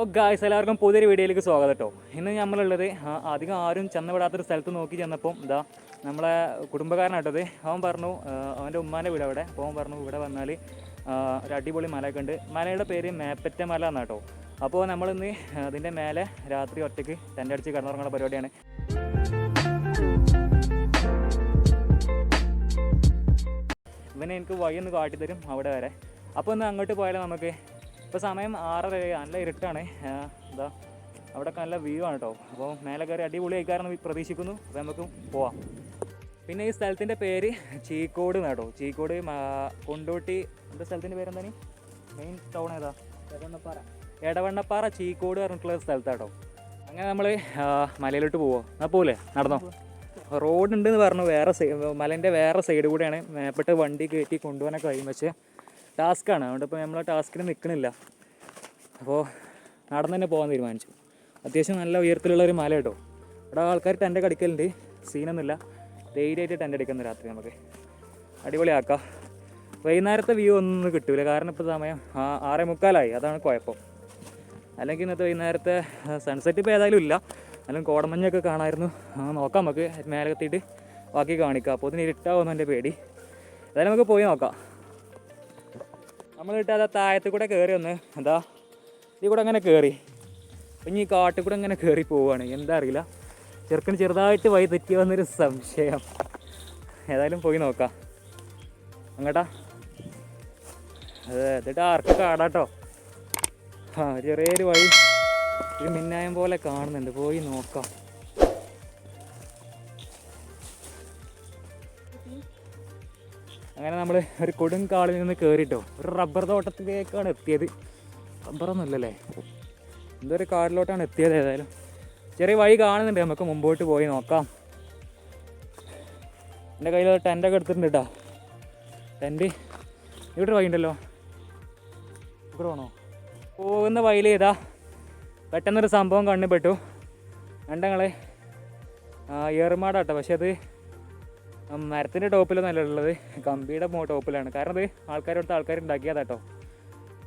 ഓ guys എല്ലാവർക്കും പുതിയൊരു വീഡിയോയിലേക്ക് സ്വാഗതം കേട്ടോ ഇന്ന് നമ്മളുള്ളത് അധികം ആരും ചെന്നപ്പെടാത്തൊരു സ്ഥലത്ത് നോക്കി ചെന്നപ്പം ഇതാ നമ്മളെ കുടുംബക്കാരനായിട്ടത് അവൻ പറഞ്ഞു അവന്റെ ഉമ്മാന്റെ വീട് അവിടെ. അപ്പോൾ അവൻ പറഞ്ഞു ഇവിടെ വന്നാൽ ഒരു അടിപൊളി മലയൊക്കെ ഉണ്ട്. മലയുടെ പേര് മേപ്പറ്റ മല എന്നാണ് കേട്ടോ അപ്പോൾ നമ്മളിന്ന് അതിന്റെ മേലെ രാത്രി ഒറ്റയ്ക്ക് തന്റെ അടിച്ച് കിടന്നുറങ്ങുന്ന പരിപാടിയാണ്. ഇവനെ എനിക്ക് വഴി ഒന്ന് കാട്ടിത്തരും അവിടെ വരെ. അപ്പോൾ ഒന്ന് അങ്ങോട്ട് പോയാലും നമുക്ക് ഇപ്പോൾ സമയം ആറര. നല്ല ഇരുട്ടാണ്. എന്താ അവിടെ നല്ല വ്യൂ ആണ് കേട്ടോ അപ്പോൾ മേലെ കയറി അടിപൊളി ആയിക്കാരെന്ന് പ്രതീക്ഷിക്കുന്നു. അപ്പോൾ നമുക്ക് പോവാം. പിന്നെ ഈ സ്ഥലത്തിന്റെ പേര് ചീക്കോട് കേട്ടോ ചീക്കോട് കൊണ്ടോട്ടി. എന്താ സ്ഥലത്തിന്റെ പേരെന്താണ്? മെയിൻ ടൗൺ ഏതാ? എടവണ്ണപ്പാറ. എടവണ്ണപ്പാറ ചീക്കോട് പറഞ്ഞിട്ടുള്ള സ്ഥലത്താട്ടോ അങ്ങനെ നമ്മൾ മലയിലോട്ട് പോവോ. എന്നാൽ പോലെ നടന്നോ. റോഡ് ഉണ്ടെന്ന് പറഞ്ഞു. വേറെ സൈ മലേന്റെ വേറെ സൈഡ് കൂടെയാണ്. മേപ്പെട്ട് വണ്ടി കയറ്റി കൊണ്ടുപോകാനൊക്കെ കഴിയും. പക്ഷേ ടാസ്ക്കാണ്. അതുകൊണ്ട് ഇപ്പോൾ നമ്മൾ ടാസ്കിന് നിൽക്കണില്ല അപ്പോൾ നടന്ന് തന്നെ പോകാൻ തീരുമാനിച്ചു. അത്യാവശ്യം നല്ല ഉയരത്തിലുള്ള ഒരു മല കേട്ടോ. അവിടെ ആൾക്കാർ ടെന്റ് അടിക്കലുണ്ട്. സീനൊന്നുമില്ല ധൈര്യമായിട്ട് ടെന്റ് അടിക്കുന്ന രാത്രി നമുക്ക്. അടിപൊളിയാക്കാം. വൈകുന്നേരത്തെ വ്യൂ ഒന്നും കിട്ടൂല. കാരണം ഇപ്പോൾ സമയം ആറേ മുക്കാലായി അതാണ് കുഴപ്പം. അല്ലെങ്കിൽ ഇന്നത്തെ വൈകുന്നേരത്തെ സൺസെറ്റ് ഇപ്പോൾ ഏതായാലും ഇല്ല. അല്ലെങ്കിൽ കോടമഞ്ഞൊക്കെ കാണാമായിരുന്നു നോക്കാം. നമുക്ക് മേലെ എത്തിയിട്ട് ബാക്കി കാണിക്കാം. അപ്പോൾ ഇതിന് ഇരുട്ടാവുന്നു എന്റെ പേടി. ഏതായാലും നമുക്ക് പോയി നോക്കാം. നമ്മൾ കിട്ടാതെ താഴത്ത് കൂടെ കയറി ഒന്ന് എന്താ ഇതിൽ കൂടെ അങ്ങനെ കയറി ഇനി കാട്ടിൽ കൂടെ അങ്ങനെ കയറി പോവുകയാണ് എന്താ അറിയില്ല. ചെറുക്കന് ചെറുതായിട്ട് വഴി തെറ്റി വന്നൊരു സംശയം. ഏതായാലും പോയി നോക്കാം. അങ്ങട്ടാ. അതെ എന്നിട്ട് ആർക്കും കാടാട്ടോ. ആ ചെറിയൊരു വഴി ഒരു മിന്നായം പോലെ കാണുന്നുണ്ട്. പോയി നോക്കാം. അങ്ങനെ നമ്മൾ ഒരു കൊടും കാളിൽ നിന്ന് കയറിയിട്ടോ ഒരു റബ്ബർ തോട്ടത്തിലേക്കാണ് എത്തിയത്. റബ്ബറൊന്നും ഇല്ലല്ലേ? എന്തോ ഒരു കാടിലോട്ടാണ് എത്തിയത് ഏതായാലും. ചെറിയ വഴി കാണുന്നുണ്ട്. നമുക്ക് മുമ്പോട്ട് പോയി നോക്കാം. എന്റെ കയ്യിൽ ടെന്റൊക്കെ എടുത്തിട്ടുണ്ട് കേട്ടോ ടെന്റ് ഇവിടെ ഒരു വഴി ഉണ്ടല്ലോ. ഇവിടെ വേണോ? പോകുന്ന വഴിയിൽ ഇതാ. പെട്ടെന്നൊരു സംഭവം കണ്ണിൽപ്പെട്ടു രണ്ടങ്ങളെ ഏറുമാടാട്ടോ. പക്ഷെ അത് മരത്തിന്റെ ടോപ്പിലൊന്നല്ല ഉള്ളത്. കമ്പിയുടെ ടോപ്പിലാണ്. കാരണം അത് ആൾക്കാരോടത്ത് ആൾക്കാർ ഉണ്ടാക്കിയതാട്ടോ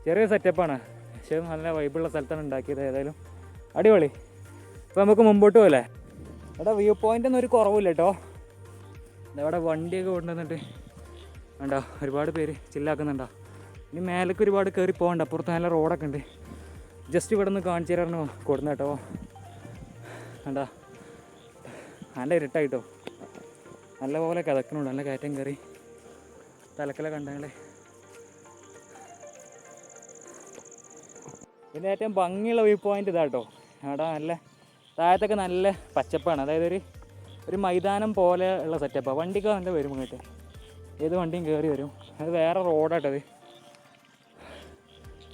ചെറിയ സെറ്റപ്പാണ് പക്ഷേ നല്ല വൈബുള്ള സ്ഥലത്താണ് ഉണ്ടാക്കിയത് ഏതായാലും. അടിപൊളി. അപ്പോൾ നമുക്ക് മുമ്പോട്ട് പോലെ ഇവിടെ വ്യൂ പോയിന്റൊന്നും ഒരു കുറവില്ല കേട്ടോ ഇവിടെ വണ്ടിയൊക്കെ കൊണ്ടുവന്നിട്ട് വേണ്ടോ ഒരുപാട് പേര് ചില്ലാക്കുന്നുണ്ടോ. ഇനി മേലേക്ക് ഒരുപാട് കയറി പോകണ്ട. അപ്പുറത്ത് നല്ല റോഡൊക്കെ ഉണ്ട്. ജസ്റ്റ് ഇവിടെ നിന്ന് കാണിച്ചു തരാറുണ്ട് കൊടുന്ന കേട്ടോ വേണ്ട നല്ല ഇരുട്ടായിട്ടോ നല്ല പോലെ കിതക്കണുണ്ട് നല്ല കയറ്റം കയറി. തലക്കല കണ്ടങ്ങളെ. ഇതിന്റെ ഏറ്റവും ഭംഗിയുള്ള വ്യൂ പോയിന്റ് ഇതാട്ടോ അവിടെ നല്ല താഴത്തൊക്കെ നല്ല പച്ചപ്പാണ്. അതായത് ഒരു ഒരു മൈതാനം പോലെ ഉള്ള സെറ്റപ്പാണ് വണ്ടിക്ക് നല്ല വരും ഇങ്ങോട്ട്. ഏത് വണ്ടിയും കയറി വരും. അത് വേറെ റോഡാട്ടത്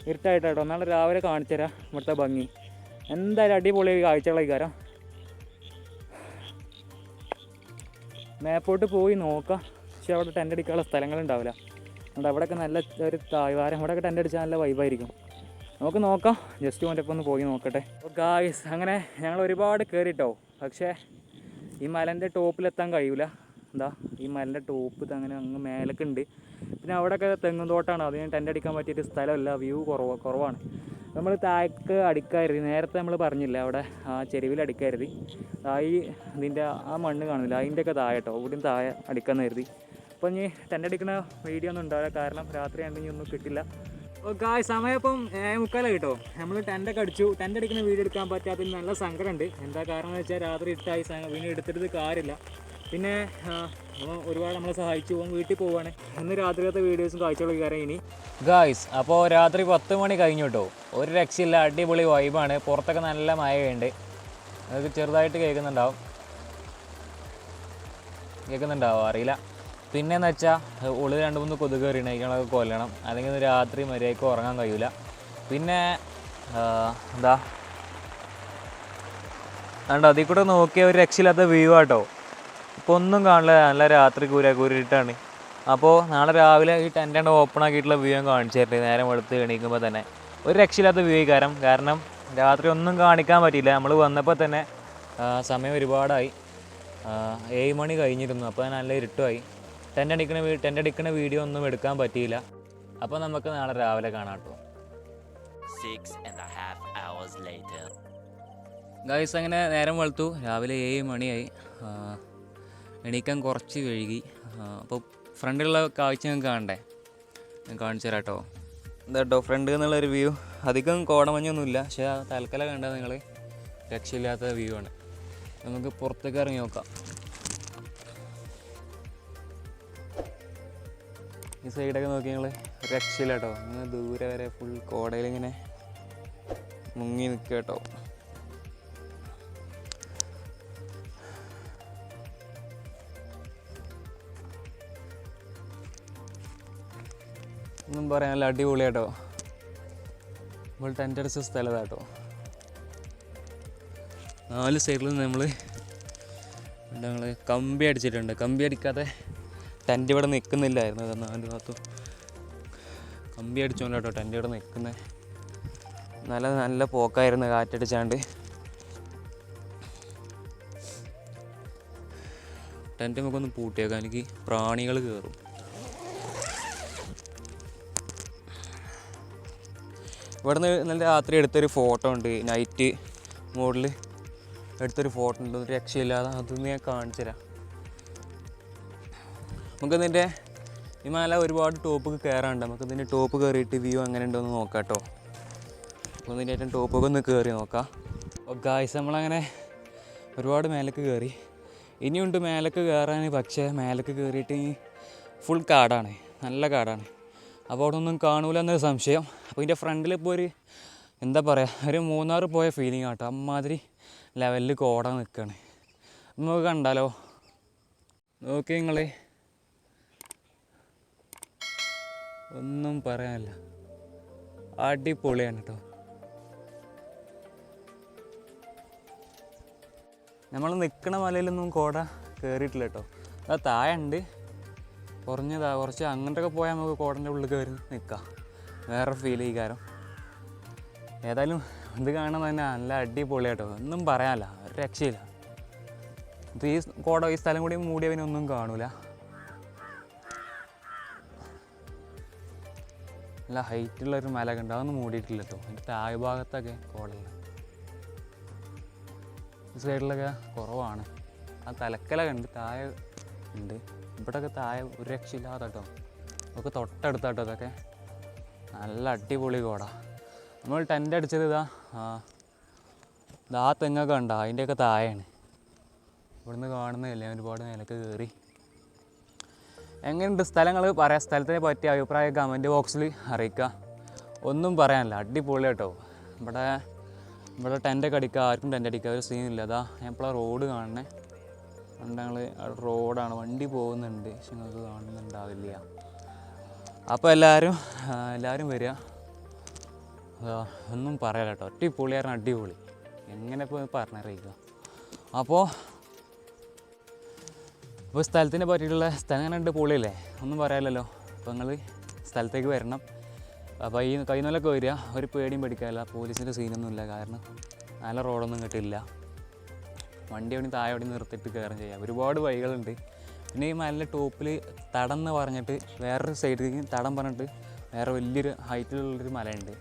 ഇരുട്ടായിട്ടോ നാളെ രാവിലെ കാണിച്ചു തരാം ഇവിടുത്തെ ഭംഗി. എന്തായാലും അടിപൊളി കാഴ്ചകളായി കാരണം മേപ്പോട്ട് പോയി നോക്കാം. പക്ഷെ അവിടെ ടെന്റ് അടിക്കാനുള്ള സ്ഥലങ്ങളുണ്ടാവില്ല. അതുകൊണ്ട് അവിടെയൊക്കെ നല്ല ഒരു താഴ്വാരം അവിടെയൊക്കെ ടെന്റ് അടിച്ചാൽ നല്ല വൈബായിരിക്കും നമുക്ക് നോക്കാം. ജസ്റ്റ് കൊണ്ടപ്പോൾ ഒന്ന് പോയി നോക്കട്ടെ. അപ്പോൾ ഗായ്സ് അങ്ങനെ ഞങ്ങൾ ഒരുപാട് കയറിട്ടോ പക്ഷേ ഈ മലന്റെ ടോപ്പിലെത്താൻ കഴിയില്ല എന്താ ഈ മലന്റെ ടോപ്പ് അങ്ങനെ അങ്ങ് മേലൊക്കെ ഉണ്ട് പിന്നെ അവിടെയൊക്കെ തെങ്ങും തോട്ടാണ്. അതിന് ടെന്റ് അടിക്കാൻ പറ്റിയൊരു സ്ഥലമല്ല. വ്യൂ കുറവ് കുറവാണ്. നമ്മൾ താഴേക്ക് അടിക്കരുത്. നേരത്തെ നമ്മൾ പറഞ്ഞില്ല അവിടെ ആ ചെരുവിൽ അടിക്കരുത്. തായി ഇതിന്റെ ആ മണ്ണ് കാണില്ല അതിന്റെയൊക്കെ താഴെ കേട്ടോ ഇവിടെയും താഴെ അടിക്കാൻ കരുതി. അപ്പോൾ ഇനി ടെന്റ് അടിക്കുന്ന വീഡിയോ ഒന്നും ഉണ്ടാവില്ല. കാരണം രാത്രി ആണെങ്കിൽ ഒന്നും കിട്ടില്ല. ഗായ് സമയം ഇപ്പം ഏഴ് മുക്കാലായി കേട്ടോ. നമ്മൾ ടെന്റൊക്കെ അടിച്ചു. ടെന്റ് അടിക്കുന്ന വീഡിയോ എടുക്കാൻ പറ്റാത്തതിന് നല്ല സങ്കടമുണ്ട് എന്താ കാരണം എന്ന് വെച്ചാൽ രാത്രി ഇട്ടായി വീണ്ടും എടുത്തിട്ട് കാര്യമില്ല. പിന്നെ ഒരുപാട് നമ്മളെ സഹായിച്ചു. പോകും വീട്ടിൽ പോവാണ്. ഇന്ന് രാത്രിയത്തെ വീഡിയോസും കാഴ്ചകളൊക്കെ കാരണം ഇനി. ഗായ്സ് അപ്പോൾ രാത്രി പത്ത് മണി കഴിഞ്ഞു കേട്ടോ ഒരു രക്ഷയില്ല അടിപൊളി വൈബാണ് പുറത്തൊക്കെ നല്ല മഴയുണ്ട്. നിങ്ങൾക്ക് ചെറുതായിട്ട് കേൾക്കുന്നുണ്ടാവും. കേൾക്കുന്നുണ്ടാവും? അറിയില്ല. പിന്നെയെന്ന് വെച്ചാൽ ഉള്ളിൽ രണ്ട് മൂന്ന് കൊതുക് കയറിയാണ് അതിനൊക്കെ കൊല്ലണം. അല്ലെങ്കിൽ രാത്രി മര്യാദയ്ക്ക് ഉറങ്ങാൻ കഴിയില്ല പിന്നെ എന്താ? അതുകൊണ്ട് അതിൽ കൂടെ നോക്കിയ ഒരു രക്ഷയില്ലാത്ത വ്യൂ ആട്ടോ ഇപ്പോൾ ഒന്നും കാണില്ല. നല്ല രാത്രി കൂര കൂരിട്ടാണ്. അപ്പോൾ നാളെ രാവിലെ ഈ ടെന്റാണ്ട് ഓപ്പൺ ആക്കിയിട്ടുള്ള വ്യൂ ഞാൻ കാണിച്ചു തരട്ടെ. നേരം വെളുത്ത് എണീക്കുമ്പോൾ തന്നെ. ഒരു രക്ഷയില്ലാത്ത വ്യൂ കാരണം കാരണം രാത്രി ഒന്നും കാണിക്കാൻ പറ്റിയില്ല. നമ്മൾ വന്നപ്പോൾ തന്നെ സമയം ഒരുപാടായി. ഏഴ് മണി കഴിഞ്ഞിരുന്നു. അപ്പോൾ നല്ല ഇരുട്ടുമായി. ടെന്റ് അടിക്കണ വീ ടെന്റ് അടിക്കണ വീഡിയോ ഒന്നും എടുക്കാൻ പറ്റിയില്ല. അപ്പോൾ നമുക്ക് നാളെ രാവിലെ കാണാം കേട്ടോ. Guys and a half hours guys അങ്ങനെ നേരം വെളുത്തു. രാവിലെ ഏഴ് മണിയായി. എണീക്കാൻ കുറച്ച് കഴുകി അപ്പോൾ ഫ്രണ്ടിലുള്ള കാഴ്ച നിങ്ങൾക്ക് കാണണ്ടേ? ഞാൻ കാണിച്ചു തരാം കേട്ടോ എന്താ കേട്ടോ ഫ്രണ്ട് എന്നുള്ളൊരു വ്യൂ. അധികം കോടമഞ്ഞൊന്നുമില്ല പക്ഷേ ആ തൽക്കാലം കണ്ടാൽ നിങ്ങൾ രക്ഷയില്ലാത്ത വ്യൂ ആണ്. നമുക്ക് പുറത്തേക്ക് ഇറങ്ങി നോക്കാം. ഈ സൈഡൊക്കെ നോക്കി ഞങ്ങൾ രക്ഷയില്ല കേട്ടോ ഇങ്ങനെ ദൂരെ വരെ ഫുൾ കോടയിലിങ്ങനെ മുങ്ങി നിൽക്കുക കേട്ടോ പറയാൻ നല്ല അടിപൊളിയാട്ടോ നമ്മൾ ടെന്റ് അടിച്ച കേട്ടോ നാല് സൈഡിൽ നിന്ന് നമ്മൾ ഞങ്ങൾ കമ്പി അടിച്ചിട്ടുണ്ട്. കമ്പി അടിക്കാതെ ടെന്റ് ഇവിടെ നിൽക്കുന്നില്ലായിരുന്നു നാല് ഭാഗത്തും. കമ്പി അടിച്ചോണ്ട് കേട്ടോ ടെന്റ് ഇവിടെ നിൽക്കുന്നത് നല്ല നല്ല പോക്കായിരുന്നു കാറ്റടിച്ചാണ്ട്. ടെന്റ് നമുക്കൊന്ന് പൂട്ടിയേക്കാം എനിക്ക് പ്രാണികൾ കയറും ഇവിടുന്ന് ഇന്നലെ രാത്രി എടുത്തൊരു ഫോട്ടോ ഉണ്ട്. നൈറ്റ് മോഡിൽ എടുത്തൊരു ഫോട്ടോ ഉണ്ട്. ഒരു രക്ഷയില്ലാതെ അതൊന്ന് ഞാൻ കാണിച്ചു തരാം. നമുക്കിതിന്റെ ഈ മല ഒരുപാട് ടോപ്പൊക്കെ കയറാനുണ്ട് നമുക്ക് ഇതിന്റെ ടോപ്പ് കയറിയിട്ട് വ്യൂ എങ്ങനെ ഉണ്ടോയെന്ന് നോക്കാം കേട്ടോ അപ്പോൾ ഏറ്റവും ടോപ്പൊക്കെ ഒന്ന് കയറി നോക്കാം. അപ്പോൾ ഗായ്സ് നമ്മളങ്ങനെ ഒരുപാട് മേലേക്ക് കയറി ഇനിയുണ്ട് മേലേക്ക് കയറാൻ പക്ഷേ മേലേക്ക് കയറിയിട്ട് ഫുൾ കാടാണ്. നല്ല കാടാണ്. അപ്പോൾ അവിടെ ഒന്നും കാണൂല എന്നൊരു സംശയം. അപ്പോൾ ഇതിന്റെ ഫ്രണ്ടിൽ ഇപ്പോൾ ഒരു എന്താ പറയുക ഒരു മൂന്നാർ പോയ ഫീലിംഗ് ആട്ടോ. അമ്മാതിരി ലെവലിൽ കോട നിൽക്കുകയാണ് നമുക്ക് കണ്ടാലോ? നോക്കി നിങ്ങൾ ഒന്നും പറയാനില്ല. അടിപൊളിയാണ് കേട്ടോ. നമ്മൾ നിൽക്കണ മലയിലൊന്നും കോട കയറിയിട്ടില്ല കേട്ടോ. അത് താഴെ ഉണ്ട് കുറഞ്ഞതാ കുറച്ച് അങ്ങോട്ടൊക്കെ പോയാൽ നമുക്ക് കോടന്റെ ഉള്ളിൽ കയറി നിൽക്കാം. വേറെ ഫീൽ ചെയ്യാരം ഏതായാലും ഇത് കാണാൻ തന്നെ നല്ല അടിപൊളിയാട്ടോ ഒന്നും പറയാനില്ല ഒരു രക്ഷയില്ല. ഇത് ഈ കോട ഈ സ്ഥലം കൂടി മൂടിയ പിന്നെ ഒന്നും കാണൂല. നല്ല ഹൈറ്റുള്ള ഒരു മല കണ്ട് അതൊന്നും മൂടിയിട്ടില്ല കേട്ടോ. എന്റെ താഴ് ഭാഗത്തൊക്കെ കോടല്ല ഈ സൈഡിലൊക്കെ കുറവാണ്. ആ തലക്കല കണ്ട് താഴെ ഉണ്ട്. ഇവിടെയൊക്കെ താഴെ ഒരു രക്ഷയില്ലാതെ കേട്ടോ. നമുക്ക് തൊട്ടടുത്താട്ടോ അതൊക്കെ നല്ല അടിപൊളി കോട. നമ്മൾ ടെന്റ് അടിച്ചത് ഇതാ ആ ഇതാ തെങ്ങൊക്കെ ഉണ്ടോ അതിന്റെയൊക്കെ താഴെയാണ്. ഇവിടുന്ന് കാണുന്നതല്ലേ ഒരുപാട് നിലയ്ക്ക് കയറി എങ്ങനെയുണ്ട് സ്ഥലങ്ങൾ? പറയാം. സ്ഥലത്തിനെ പറ്റിയ അഭിപ്രായം കമന്റ് ബോക്സിൽ അറിയിക്കുക. ഒന്നും പറയാനില്ല. അടിപൊളി കേട്ടോ. ഇവിടെ ഇവിടെ ടെന്റൊക്കെ അടിക്കുക. ആർക്കും ടെന്റ് അടിക്കുക. ഒരു സീനില്ല അതാ ഞാൻ ഇപ്പോൾ റോഡ് കാണണേ അതുകൊണ്ട് ഞങ്ങൾ റോഡാണ് വണ്ടി പോകുന്നുണ്ട്. പക്ഷെ നിങ്ങൾക്ക് കാണുന്നുണ്ടാവില്ല. അപ്പോൾ എല്ലാവരും എല്ലാവരും വരിക. ഒന്നും പറയാല കേട്ടോ. അടിപൊളിയായിരുന്നു അടിപൊളി. എങ്ങനെ ഇപ്പോൾ പറഞ്ഞറിയിക്കുക. അപ്പോൾ ഇപ്പോൾ സ്ഥലത്തിനെ പറ്റിയിട്ടുള്ള സ്ഥലം അങ്ങനെ ഉണ്ട് പൊളിയല്ലേ? ഒന്നും പറയാമല്ലോ അപ്പോൾ നിങ്ങൾ സ്ഥലത്തേക്ക് വരണം. അപ്പോൾ ഈ കൈനോലൊക്കെ വരിക. ഒരു പേടിയും പേടിക്കാനില്ല. പോലീസിന്റെ സീനൊന്നുമില്ല കാരണം നല്ല റോഡൊന്നും കിട്ടില്ല വണ്ടി അവിടെ താഴെ അവിടെ നിർത്തിയിട്ട് കയറും ചെയ്യാം. ഒരുപാട് വഴികളുണ്ട്. പിന്നെ ഈ മലയുടെ ടോപ്പിൽ തടന്ന് പറഞ്ഞിട്ട് വേറൊരു സൈഡിലേക്ക് തടം പറഞ്ഞിട്ട് വേറെ വലിയൊരു ഹൈറ്റിലുള്ളൊരു മലയുണ്ട്.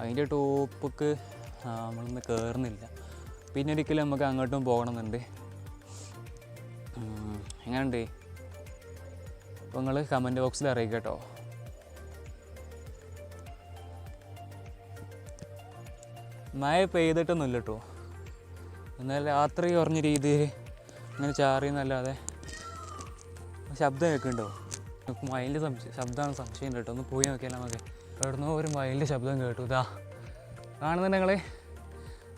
അതിന്റെ ടോപ്പിക്ക് നമ്മളൊന്ന് കയറുന്നില്ല പിന്നെ ഒരിക്കലും നമുക്ക് അങ്ങോട്ടും പോകണമെന്നുണ്ട്. എങ്ങനെയുണ്ട്? അപ്പോൾ നിങ്ങൾ കമന്റ് ബോക്സിൽ അറിയിക്കുക കേട്ടോ. മഴ പെയ്തിട്ടൊന്നുമില്ല കേട്ടോ എന്നാൽ രാത്രി കുറഞ്ഞ രീതിയിൽ അങ്ങനെ ചാറിയെന്നല്ലാതെ ശബ്ദം കേൾക്കുന്നുണ്ടോ? നമുക്ക് മയിലിന്റെ സംശയം ശബ്ദമാണ് സംശയം കേട്ടോ. ഒന്ന് പോയി നോക്കിയാൽ നമുക്ക്. എവിടുന്നോ ഒരു മയിലിന്റെ ശബ്ദം കേട്ടു. ഇതാ കാണുന്നുണ്ടെങ്കിൽ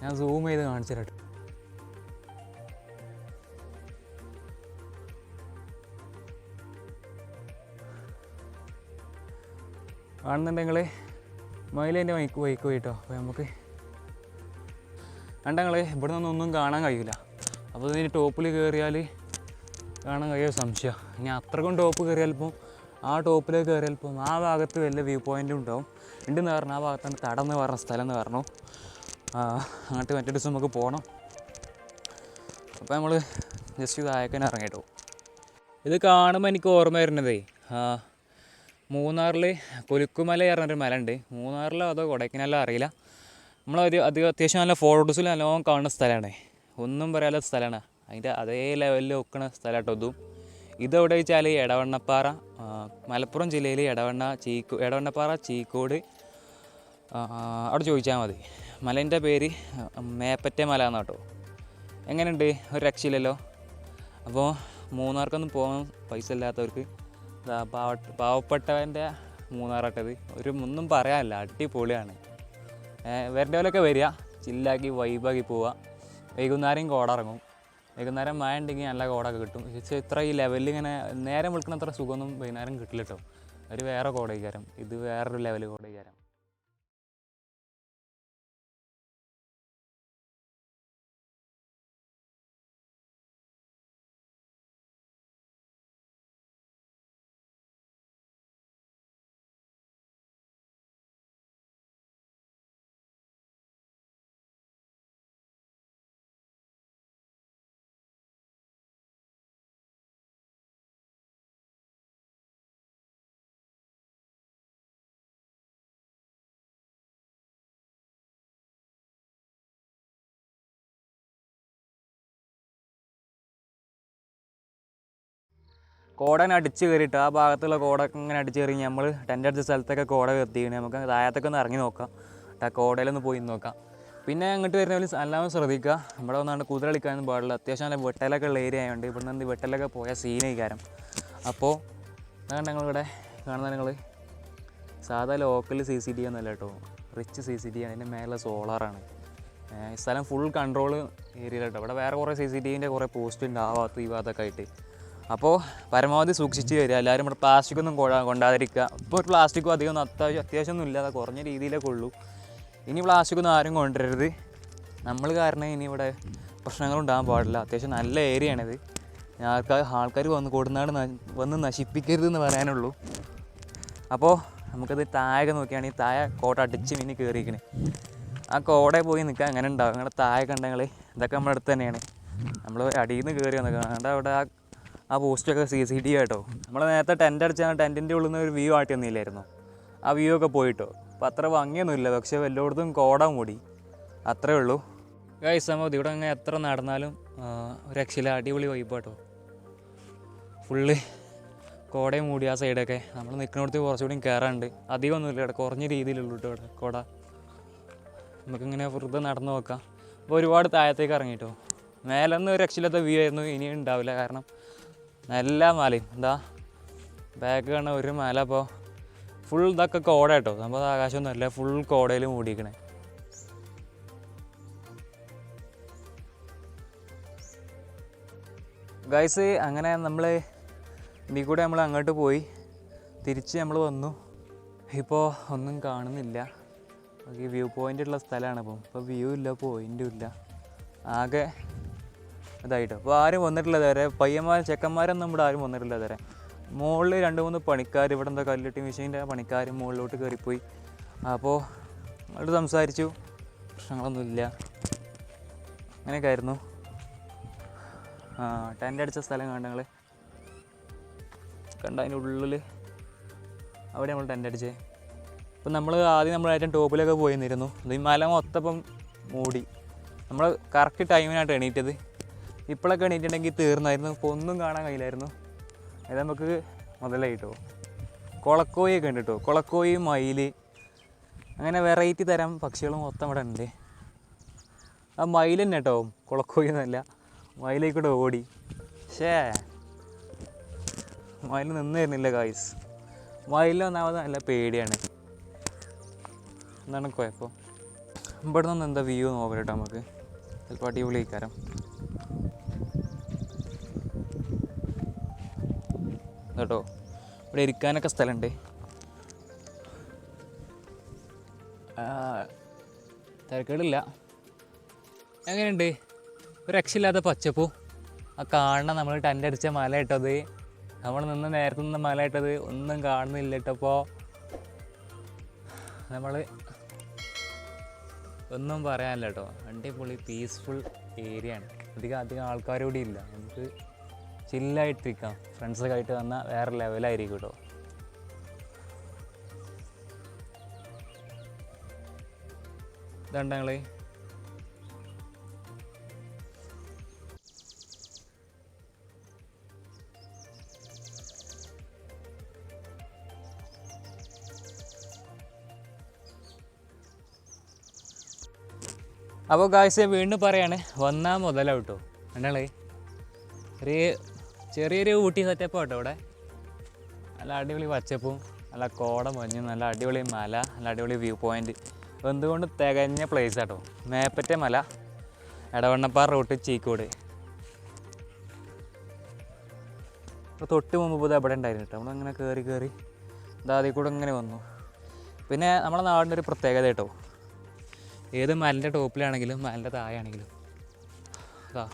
ഞാൻ സൂം ചെയ്ത് കാണിച്ചു തരാം ട്ടോ. കാണുന്നുണ്ടെങ്കിൽ മയിലേന്റെ വൈക്ക് വൈക്ക് പോയിട്ടോ അപ്പോൾ നമുക്ക് കണ്ടങ്ങൾ ഇവിടെ നിന്നൊന്നും കാണാൻ കഴിയില്ല അപ്പോൾ ഇതിന് ടോപ്പിൽ കയറിയാൽ കാണാൻ കഴിയുമോ സംശയം. ഇനി അത്രക്കും ടോപ്പ് കയറിയാൽ ഇപ്പം ആ ടോപ്പിലേക്ക് കയറിയാൽ ഇപ്പം ആ ഭാഗത്ത് വല്ല വ്യൂ പോയിന്റും ഉണ്ടാവും. ഉണ്ടെന്ന് പറഞ്ഞു ആ ഭാഗത്താണ് തടം എന്ന് പറഞ്ഞ സ്ഥലം എന്ന് പറഞ്ഞു. അങ്ങോട്ട് മറ്റേ ദിവസം നമുക്ക് പോകണം അപ്പോൾ നമ്മൾ ജസ്റ്റ് ഇതായക്കാൻ ഇറങ്ങിയിട്ടു ഇത് കാണുമ്പോൾ എനിക്ക് ഓർമ്മ വരുന്നതേ മൂന്നാറിൽ കൊലുക്കുമല പറഞ്ഞൊരു മല ഉണ്ട് മൂന്നാറിലോ അതോ കൊടൈക്കനാലോ അറിയില്ല. നമ്മളൊരു അധികം അത്യാവശ്യം നല്ല ഫോട്ടോസിൽ നല്ലോണം കാണുന്ന സ്ഥലമാണ്. ഒന്നും പറയാത്ത സ്ഥലമാണ്. അതിന്റെ അതേ ലെവലിൽ ഒക്കണ സ്ഥലം കേട്ടോ ഇതും. ഇതെവിടെ വെച്ചാൽ എടവണ്ണപ്പാറ മലപ്പുറം ജില്ലയിൽ എടവണ്ണ ചീക്കോ എടവണ്ണപ്പാറ ചീക്കോട്. അവിടെ ചോദിച്ചാൽ മതി. മലേന്റെ പേര് മേപ്പറ്റ മല എന്ന കേട്ടോ എങ്ങനെയുണ്ട്? ഒരു രക്ഷയില്ലല്ലോ. അപ്പോൾ മൂന്നാർക്കൊന്നും പോകാൻ പൈസ ഇല്ലാത്തവർക്ക് പാവ പാവപ്പെട്ടവന്റെ മൂന്നാറാട്ടത്. ഒരു ഒന്നും പറയാനില്ല. അടിപൊളിയാണ്. വരേണ്ടവരൊക്കെ വരിക. ചില്ലാക്കി വൈബാക്കി പോവുക. വൈകുന്നേരം കോട ഇറങ്ങും വൈകുന്നേരം മഴ ഉണ്ടെങ്കിൽ നല്ല കോടൊക്കെ കിട്ടും. പക്ഷേ ഇത്ര ഈ ലെവലിൽ ഇങ്ങനെ നേരം വിളിക്കണത്ര സുഖമൊന്നും വൈകുന്നേരം കിട്ടില്ല കേട്ടോ ഒരു വേറെ കോടയ്ക്കാരം ഇത് വേറൊരു ലെവൽ കോടയ്ക്കാരം കോടനെ അടിച്ച് കയറിയിട്ട് ആ ഭാഗത്തുള്ള കോടൊക്കെ ഇങ്ങനെ അടിച്ച് കയറി നമ്മൾ ടെന്റ് അടിച്ച സ്ഥലത്തൊക്കെ കോട എത്തിക്കണേ നമുക്ക് താഴത്തൊക്കെ ഒന്ന് ഇറങ്ങി നോക്കാം. ആ കോടയിലൊന്ന് പോയി നോക്കാം. പിന്നെ അങ്ങോട്ട് വരുന്നവർ എല്ലാവരും ശ്രദ്ധിക്കുക. ഇവിടെ വന്നാണ്ട് കുതിര കളിക്കാനൊന്നും പാടില്ല. അത്യാവശ്യം നല്ല വെട്ടലൊക്കെ ഉള്ള ഏരിയ ആയതുകൊണ്ട് ഇവിടെ നിന്ന് വെട്ടലൊക്കെ പോയ സീനായിക്കാരം അപ്പോൾ അതാണ് ഞങ്ങളിവിടെ കാണുന്ന നിങ്ങൾ സാധാ ലോക്കൽ സി സി ടി ഒന്നല്ല കേട്ടോ. റിച്ച് സി സി ടി ആണ്. അതിന്റെ മേലെ സോളാറാണ് സ്ഥലം ഫുൾ കൺട്രോൾ ഏരിയയിലാട്ടോ ഇവിടെ വേറെ കുറേ സി സി ടി വിന്റെ കുറേ പോസ്റ്റ് ഭാഗത്ത് ഈ ഭാഗത്തൊക്കെ ആയിട്ട്. അപ്പോൾ പരമാവധി സൂക്ഷിച്ച് വരിക. എല്ലാവരും ഇവിടെ പ്ലാസ്റ്റിക് ഒന്നും കൊണ്ടാ കൊണ്ടാതിരിക്കുക. ഇപ്പോൾ പ്ലാസ്റ്റിക്കും അധികം ഒന്നും അത്യാവശ്യം അത്യാവശ്യം ഒന്നും ഇല്ലാതെ കുറഞ്ഞ രീതിയിലേ ഉള്ളൂ. ഇനി പ്ലാസ്റ്റിക് ഒന്നും ആരും കൊണ്ടുവരരുത്. നമ്മൾ കാരണം ഇനി ഇവിടെ പ്രശ്നങ്ങളുണ്ടാകാൻ പാടില്ല. അത്യാവശ്യം നല്ല ഏരിയയാണിത് ആൾക്കാർ ആൾക്കാർ വന്ന് കൊടുന്നാട് വന്ന് നശിപ്പിക്കരുത് എന്ന് പറയാനുള്ളൂ. അപ്പോൾ നമുക്കത് താഴെ നോക്കിയാണെങ്കിൽ താഴെ കോട്ട അടിച്ച് മിനി കയറിയിരിക്കണേ ആ കോടയിൽ പോയി നിൽക്കാൻ അങ്ങനെ ഉണ്ടാവും? നിങ്ങളുടെ താഴെ കണ്ടെങ്കിൽ ഇതൊക്കെ നമ്മുടെ അടുത്ത് തന്നെയാണ്. നമ്മൾ അടിയിൽ നിന്ന് കയറി വന്നേക്കാം അവിടെ ആ ആ പോസ്റ്റൊക്കെ സി സി ടി കേട്ടോ നമ്മൾ നേരത്തെ ടെന്റ് അടിച്ച ടെന്റിന്റെ ഉള്ളിൽ നിന്ന് ഒരു വ്യൂ ആട്ടി ഒന്നുമില്ലായിരുന്നു ആ വ്യൂ ഒക്കെ പോയിട്ടോ. അപ്പോൾ അത്ര ഭംഗിയൊന്നുമില്ല. പക്ഷേ വല്ലയിടത്തും കോടാൻ മൂടി. അത്രേ ഉള്ളൂ. ഗൈസ് നമ്മൾ ഇവിടെ അങ്ങനെ എത്ര നടന്നാലും ഒരു രക്ഷയില്ല അടിപൊളി വൈബാട്ടോ ഫുള്ള് കോടയും മൂടി ആ സൈഡൊക്കെ നമ്മൾ നിൽക്കുന്നിടത്ത് കുറച്ചുകൂടി കയറാണ്ട് അധികമൊന്നുമില്ല ഇവിടെ. കുറഞ്ഞ രീതിയിലുള്ളൂ കേട്ടോ ഇവിടെ കോട. നമുക്കിങ്ങനെ വെറുതെ നടന്നു നോക്കാം. അപ്പോൾ ഒരുപാട് താഴത്തേക്ക് ഇറങ്ങിട്ടോ. മേലെന്ന് ഒരു രക്ഷയില്ലാത്ത വ്യൂ ആയിരുന്നു. ഇനിയും ഉണ്ടാവില്ല. കാരണം നല്ല മലയും. എന്താ? ബാക്ക് കാണുന്ന ഒരു മല അപ്പോൾ ഫുൾ ഇതൊക്കെ കോട കേട്ടോ. നമ്മൾ നല്ല ഫുൾ കോടയിൽ മൂടിയിരിക്കണേ. ഗൈസ് അങ്ങനെ നമ്മൾ ഇതിൽ കൂടെ നമ്മൾ അങ്ങോട്ട് പോയി. തിരിച്ച് നമ്മൾ വന്നു. ഇപ്പോൾ ഒന്നും കാണുന്നില്ല. ഈ വ്യൂ പോയിന്റ് ഉള്ള സ്ഥലമാണ് ഇപ്പം. ഇപ്പോൾ വ്യൂ ഇല്ല പോയിന്റും ഇല്ല. ആകെ ഇതായിട്ട്. അപ്പോൾ ആരും വന്നിട്ടില്ല ഇതുവരെ. പയ്യന്മാർ ചെക്കന്മാരൊന്നും ഇവിടെ ആരും വന്നിട്ടില്ല ഇതുവരെ. മുകളിൽ രണ്ട് മൂന്ന് പണിക്കാർ ഇവിടെ എന്താ കല്ലിട്ടി മെഷീന്റെ പണിക്കാർ മുകളിലോട്ട് കയറിപ്പോയി. അപ്പോൾ അവിടെ സംസാരിച്ചു. പ്രശ്നങ്ങളൊന്നുമില്ല അങ്ങനെയൊക്കെ ആയിരുന്നു. ആ ടെന്റ് അടിച്ച സ്ഥലം കണ്ട നിങ്ങൾ കണ്ട അതിന്റെ ഉള്ളിൽ അവിടെ നമ്മൾ ടെന്റ് അടിച്ചേ. അപ്പം നമ്മൾ ആദ്യം നമ്മൾ ഏറ്റവും ടോപ്പിലൊക്കെ പോയി നിന്നിരുന്നു ഈ മല മൊത്തപ്പം മൂടി. നമ്മൾ കറക്റ്റ് ടൈമിനായിട്ട് എണീറ്റത്. ഇപ്പോഴൊക്കെ എണീറ്റിട്ടുണ്ടെങ്കിൽ തീർന്നായിരുന്നു. ഇപ്പോൾ ഒന്നും കാണാൻ കഴിയില്ലായിരുന്നു. അത് നമുക്ക് മുതലായിട്ടോ. കുളക്കോയൊക്കെ ഉണ്ട് കേട്ടോ കുളക്കോയി മയിൽ അങ്ങനെ വെറൈറ്റി തരം പക്ഷികൾ മൊത്തം ഇവിടെ ഉണ്ട്. ആ മയിൽ തന്നെ കേട്ടോ കുളക്കോയി എന്നല്ല. മയിലേക്കൂടെ ഓടി. ഷേ മയിൽ നിന്ന് തരുന്നില്ല കായ്സ് മയിലിൽ ഒന്നാമത് നല്ല പേടിയാണ്. എന്താണ് കുഴപ്പം? ഇവിടെ നിന്ന് എന്താ വ്യൂ നോക്കാം കേട്ടോ നമുക്ക്. ചിലപ്പോൾ അടിപൊളി കാരം കേട്ടോ. ഇവിടെ ഇരിക്കാനൊക്കെ സ്ഥലമുണ്ട്. തിരക്കേടില്ല. എങ്ങനെയുണ്ട്? ഒരു രക്ഷയില്ലാത്ത പച്ചപ്പൂ. ആ കാണണം നമ്മൾ ടെന്റ് അടിച്ച മല ഇട്ടത്. നമ്മൾ നിന്ന് നേരത്തെ നിന്ന് മല ഇട്ടത്. ഒന്നും കാണുന്നില്ല ഇട്ടപ്പോൾ നമ്മൾ ഒന്നും പറയാനില്ല കേട്ടോ. അടിപൊളി പീസ്ഫുൾ ഏരിയ ആണ്. അധികം അധികം ആൾക്കാരോടെ ഇല്ല. നമുക്ക് ചില്ലായിട്ടിരിക്കാം. ഫ്രണ്ട്സൊക്കെ ആയിട്ട് വന്നാൽ വേറെ ലെവലായിരിക്കും കേട്ടോ ഇതാണ്ട അപ്പോൾ ഗായ്സ് വീണ്ടും പറയാണ് വന്നാൽ മുതലാവട്ടോ കണ്ടാളേ ഒരു ചെറിയൊരു ഊട്ടി സെറ്റപ്പ് കേട്ടോ ഇവിടെ. നല്ല അടിപൊളി പച്ചപ്പും നല്ല കോട മഞ്ഞും നല്ല അടിപൊളി മല നല്ല അടിപൊളി വ്യൂ പോയിന്റ് എന്തുകൊണ്ട് തികഞ്ഞ പ്ലേസ് ആട്ടോ? മേപ്പറ്റ മല എടവണ്ണപ്പാറ റൂട്ട് ചീക്കോട്. ഇപ്പോൾ തൊട്ട് മുമ്പ് ഇത് എവിടെ ഉണ്ടായിരുന്നു കേട്ടോ. നമ്മളങ്ങനെ കയറി കയറി ദാതി കൂടെ ഇങ്ങനെ വന്നു. പിന്നെ നമ്മുടെ നാടിന്റെ ഒരു പ്രത്യേകത കേട്ടോ. ഏത് മലിന്റെ ടോപ്പിലാണെങ്കിലും മലിന്റെ താഴെയാണെങ്കിലും അതാ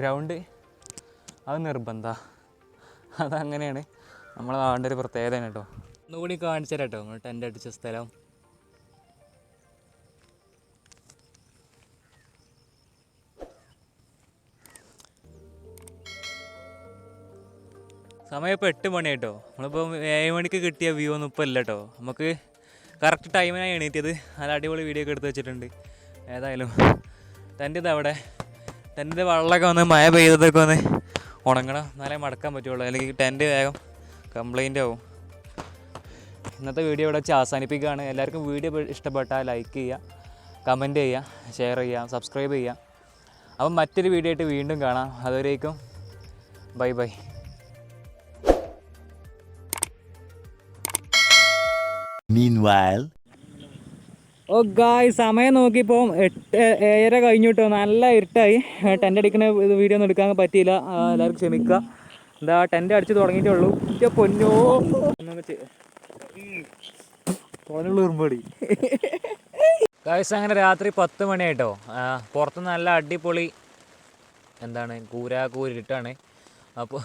ഗ്രൗണ്ട് അത് നിർബന്ധ. അതങ്ങനെയാണ്. നമ്മളെ നാടിന്റെ ഒരു പ്രത്യേകതയാണ് കേട്ടോ. ഒന്നുകൂടി കാണിച്ചു തരാം നമ്മൾ ടെന്റ് അടിച്ച സ്ഥലം. സമയം ഇപ്പോൾ എട്ട് മണി കേട്ടോ നമ്മളിപ്പോൾ ഏഴ് മണിക്ക് കിട്ടിയ വ്യൂ ഒന്നും ഇപ്പോൾ ഇല്ല കേട്ടോ. നമുക്ക് കറക്റ്റ് ടൈമിനാണ് എണീറ്റത് നല്ല അടിപൊളി വീഡിയോ ഒക്കെ എടുത്ത് വെച്ചിട്ടുണ്ട്. ഏതായാലും ടെന്റ് ഇത് അവിടെ. ടെന്റിന്റെ വെള്ളമൊക്കെ വന്ന് മഴ പെയ്തതൊക്കെ വന്ന് ഉണങ്ങണം എന്നാലേ മടക്കാൻ പറ്റുള്ളൂ. അല്ലെങ്കിൽ ടെന്റ് വേഗം കംപ്ലൈന്റ് ആവും. ഇന്നത്തെ വീഡിയോ ഇവിടെ വെച്ച് അവസാനിപ്പിക്കുകയാണ്. എല്ലാവർക്കും വീഡിയോ ഇഷ്ടപ്പെട്ടാൽ ലൈക്ക് ചെയ്യുക കമന്റ് ചെയ്യുക ഷെയർ ചെയ്യുക സബ്സ്ക്രൈബ് ചെയ്യുക. അപ്പം മറ്റൊരു വീഡിയോ ആയിട്ട് വീണ്ടും കാണാം. അതുവരേക്കും ബൈ ബൈ Meanwhile, ഓ ഗായ് സമയം നോക്കിയപ്പോൾ എട്ട് ഏഴര കഴിഞ്ഞു കേട്ടോ നല്ല ഇരുട്ടായി. ടെന്റ് അടിക്കുന്ന വീഡിയോ ഒന്നും എടുക്കാൻ പറ്റിയില്ല. എല്ലാവർക്കും ക്ഷമിക്കുക. എന്താ ടെന്റ് അടിച്ച് തുടങ്ങിയിട്ടേ ഉള്ളൂ. പൊന്നോ. ഉറുമ്പടി. ഗായ്സ് അങ്ങനെ രാത്രി പത്ത് മണിയായിട്ടോ. പുറത്ത് നല്ല അടിപൊളി എന്താണ് കൂരാ കൂരിട്ടാണ്. അപ്പോൾ